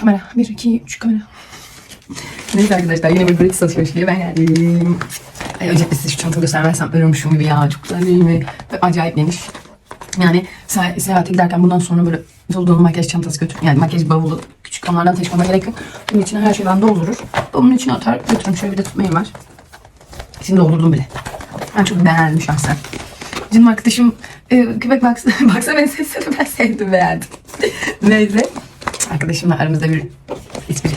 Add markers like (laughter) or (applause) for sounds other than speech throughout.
Kamera. Bir, iki, üç kamera. Neyse arkadaşlar yine bir Brits alışverişiyle ben geldim. Ay, öncelikle size şu çantamı göstermezsem ölürmüşüm gibi ya. Çok güzel değil mi? Acayip geniş. Yani se- seyahate giderken bundan sonra böyle dolu dolu makyaj çantası götür. Yani makyaj bavulu küçük onlardan taşımama gerek yok. Bunun içine her şeyden doldurur. Bunun içine atar götürürüm. Şöyle bir de tutmayı var. Şimdi doldurdum bile. Ben çok beğendim şahsen. Canım arkadaşım e, köpek baksa, (laughs) baksa ben sesini ben sevdim beğendim. (laughs) Neyse. Arkadaşımla aramızda bir espri.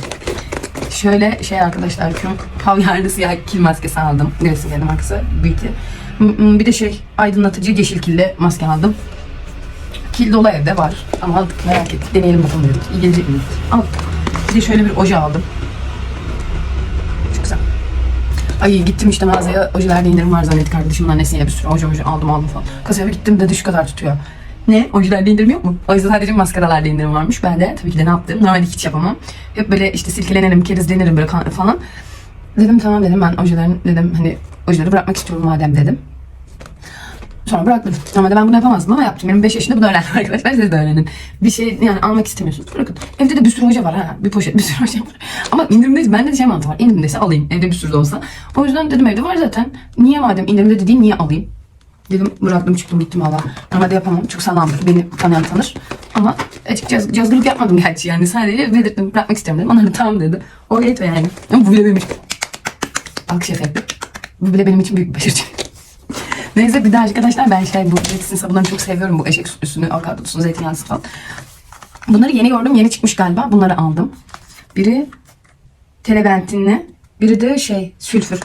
Şöyle şey arkadaşlar küm kavyarlı siyah kil maskesi aldım. Neresi geldi markası? Beauty. Bir de şey aydınlatıcı yeşil killi maske aldım. Kil dolu evde var. Ama aldık merak ettik. Deneyelim bakalım dedik. İyi gelecek mi? Aldık. Bir de şöyle bir oje aldım. Çok güzel. Ay gittim işte mağazaya ojelerde indirim var zannettik arkadaşımın annesiyle bir sürü oje oje aldım aldım falan. Kasaya gittim dedi şu kadar tutuyor. Ne? Ojelerde indirim yok mu? O yüzden sadece maskaralarda indirim varmış. Ben de tabii ki de ne yaptım? Normalde hiç yapamam. Hep böyle işte silkelenirim, kerizlenirim böyle falan. Dedim tamam dedim ben ojelerin dedim hani ojeleri bırakmak istiyorum madem dedim. Sonra bıraktım. Normalde ben bunu yapamazdım ama yaptım. 25 yaşında bunu öğrendim (laughs) arkadaşlar. Siz de öğrenin. Bir şey yani almak istemiyorsunuz. Bırakın. Evde de bir sürü hoca var ha. Bir poşet bir sürü (laughs) hoca var. Ama indirimdeyiz. Bende de şey mantığı var. İndirimdeyse alayım. Evde bir sürü de olsa. O yüzden dedim evde var zaten. Niye madem indirimde de değil niye alayım? Dedim bıraktım çıktım gittim valla. Normalde yapamam. Çok sağlamdır. Beni tanıyan tanır. Ama açık caz, cazgırlık yapmadım gerçi yani. Sadece belirttim. Bırakmak istiyorum dedim. Onlar da tamam dedi. O yeter yani. Ama bu bile benim için. Alkış efekti. Bu bile benim için büyük bir başarı. (laughs) Neyse bir de arkadaşlar ben şey bu Brits'in sabunlarını çok seviyorum. Bu eşek sütüsünü, avokadosunu, zeytinyağlısı falan. Bunları yeni gördüm. Yeni çıkmış galiba. Bunları aldım. Biri telebentinli. Biri de şey sülfür.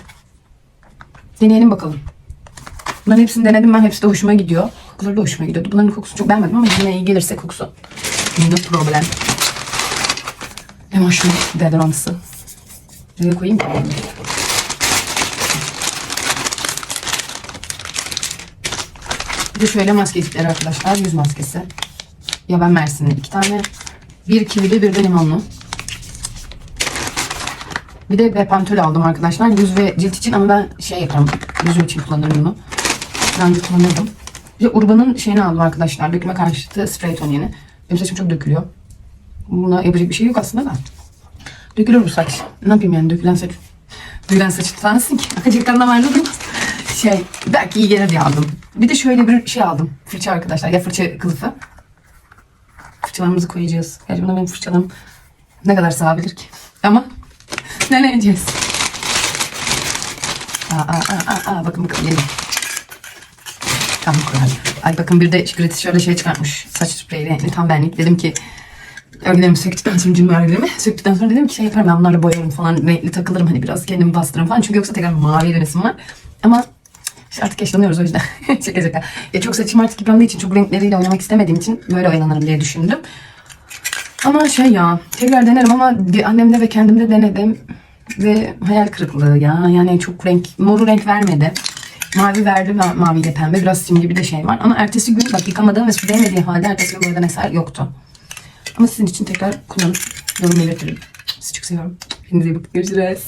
Deneyelim bakalım. Bunların hepsini denedim ben. Hepsi de hoşuma gidiyor. Kokuları da hoşuma gidiyordu. Bunların kokusunu çok beğenmedim ama yine iyi gelirse kokusu. No problem. Emoşum deodorantsı. Nereye koyayım? Bir de şöyle maskecikler arkadaşlar. Yüz maskesi. Ya ben Mersin'de iki tane. Bir kivili bir de limonlu. Bir de Bepantol aldım arkadaşlar. Yüz ve cilt için ama ben şey yaparım. Yüzüm için kullanırım bunu. Ben önce kullanırdım. Bir Urban'ın şeyini aldım arkadaşlar. Döküme karşıtı sprey tonini. Benim saçım çok dökülüyor. Buna yapacak bir şey yok aslında da. Dökülür bu saç. Ne yapayım yani dökülen saç. Dökülen saç tutansın ki. Acıktan da vardı. Şey belki iyi gelir diye aldım. Bir de şöyle bir şey aldım. Fırça arkadaşlar. Ya fırça kılıfı. Fırçalarımızı koyacağız. Gerçi buna benim fırçalarım ne kadar sığabilir ki. Ama (laughs) deneyeceğiz. Aa, aa, aa, aa, bakın bakın gelin. Tam koyalım. Ay bakın bir de Gratis şöyle şey çıkartmış. Saç spreyi renkli tam benlik. Dedim ki örgülerimi söktükten sonra cümle örgülerimi söktükten sonra dedim ki şey yaparım ben bunlarla boyarım falan renkli takılırım hani biraz kendimi bastırırım falan. Çünkü yoksa tekrar mavi dönesim var. Ama işte artık yaşlanıyoruz o yüzden. (laughs) şaka şaka. Ya çok saçım artık yıprandığı için çok renkleriyle oynamak istemediğim için böyle oynanırım diye düşündüm. Ama şey ya tekrar denerim ama annemde ve kendimde denedim. Ve hayal kırıklığı ya. Yani çok renk, moru renk vermedi. Mavi verdi ma- maviyle pembe. Biraz sim gibi de şey var. Ama ertesi gün bak yıkamadığım ve su değmediği halde ertesi gün buradan eser yoktu. Ama sizin için tekrar kullanıp yorum belirtirim. Sizi çok seviyorum. Kendinize iyi bakın. Görüşürüz.